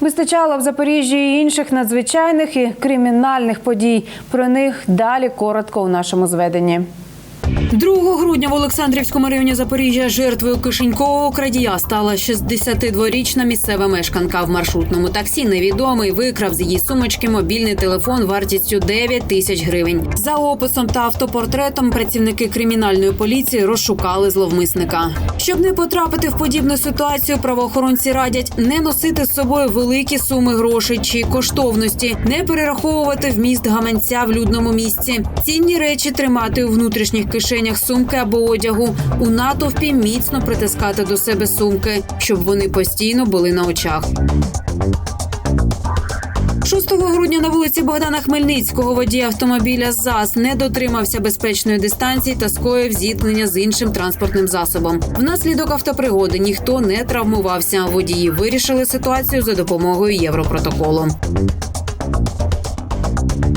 Вистачало в Запоріжжі і інших надзвичайних і кримінальних подій. Про них далі коротко у нашому зведенні. 2 грудня в Олександрівському районі Запоріжжя жертвою кишенькового крадія стала 62-річна місцева мешканка. В маршрутному таксі невідомий викрав з її сумочки мобільний телефон вартістю 9 тисяч гривень. За описом та автопортретом працівники кримінальної поліції розшукали зловмисника. Щоб не потрапити в подібну ситуацію, правоохоронці радять не носити з собою великі суми грошей чи коштовності, не перераховувати вміст гаманця в людному місці. Цінні речі тримати у внутрішніх кишенях сумки або одягу. У натовпі міцно притискати до себе сумки, щоб вони постійно були на очах. 6 грудня на вулиці Богдана Хмельницького водій автомобіля ЗАЗ не дотримався безпечної дистанції та скоїв зіткнення з іншим транспортним засобом. Внаслідок автопригоди ніхто не травмувався. Водії вирішили ситуацію за допомогою Європротоколу.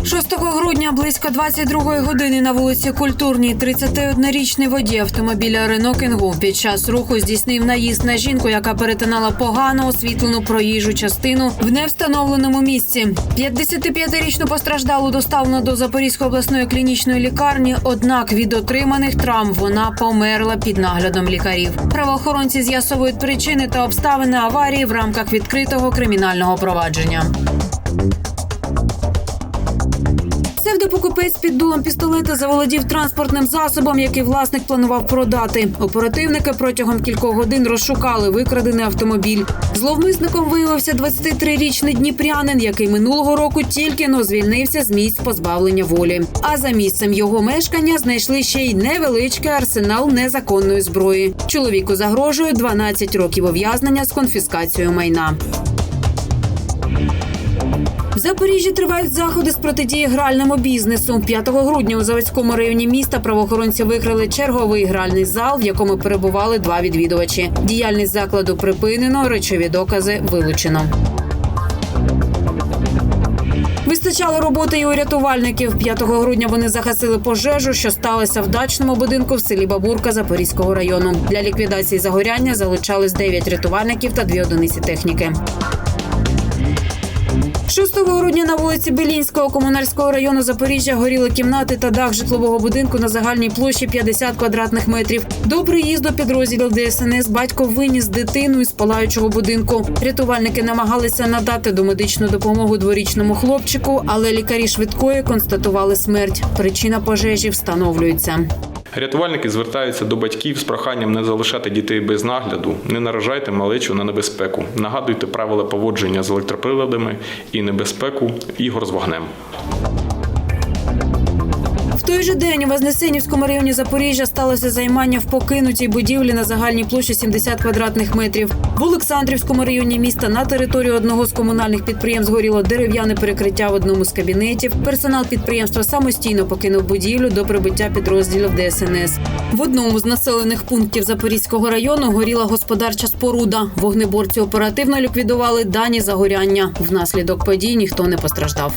6 грудня близько 22 години на вулиці Культурній 31-річний водій автомобіля Рено Кенгу під час руху здійснив наїзд на жінку, яка перетинала погано освітлену проїжджу частину в невстановленому місці. 55-річну постраждалу доставлено до Запорізької обласної клінічної лікарні. Однак від отриманих травм вона померла під наглядом лікарів. Правоохоронці з'ясовують причини та обставини аварії в рамках відкритого кримінального провадження. Псевдопокупець під дулом пістолета заволодів транспортним засобом, який власник планував продати. Оперативники протягом кількох годин розшукали викрадений автомобіль. Зловмисником виявився 23-річний дніпрянин, який минулого року тільки но звільнився з місць позбавлення волі. А за місцем його мешкання знайшли ще й невеличкий арсенал незаконної зброї. Чоловіку загрожує 12 років ув'язнення з конфіскацією майна. Запоріжжі тривають заходи з протидії гральному бізнесу. 5 грудня у Заводському районі міста правоохоронці викрили черговий гральний зал, в якому перебували два відвідувачі. Діяльність закладу припинено, речові докази вилучено. Вистачало роботи і у рятувальників. 5 грудня вони загасили пожежу, що сталося в дачному будинку в селі Бабурка Запорізького району. Для ліквідації загоряння залучались 9 рятувальників та 2 одиниці техніки. 6 грудня на вулиці Белінського комунальського району Запоріжжя горіли кімнати та дах житлового будинку на загальній площі 50 квадратних метрів. До приїзду підрозділів ДСНС батько виніс дитину із палаючого будинку. Рятувальники намагалися надати домедичну допомогу дворічному хлопчику, але лікарі швидкої констатували смерть. Причина пожежі встановлюється. Рятувальники звертаються до батьків з проханням не залишати дітей без нагляду, не наражайте малечу на небезпеку, нагадуйте правила поводження з електроприладами і небезпеку ігор з вогнем. Той же день у Вознесенівському районі Запоріжжя сталося займання в покинутій будівлі на загальній площі 70 квадратних метрів. В Олександрівському районі міста на території одного з комунальних підприємств горіло дерев'яне перекриття в одному з кабінетів. Персонал підприємства самостійно покинув будівлю до прибуття підрозділів ДСНС. В одному з населених пунктів Запорізького району горіла господарча споруда. Вогнеборці оперативно ліквідували дані загоряння. Внаслідок подій ніхто не постраждав.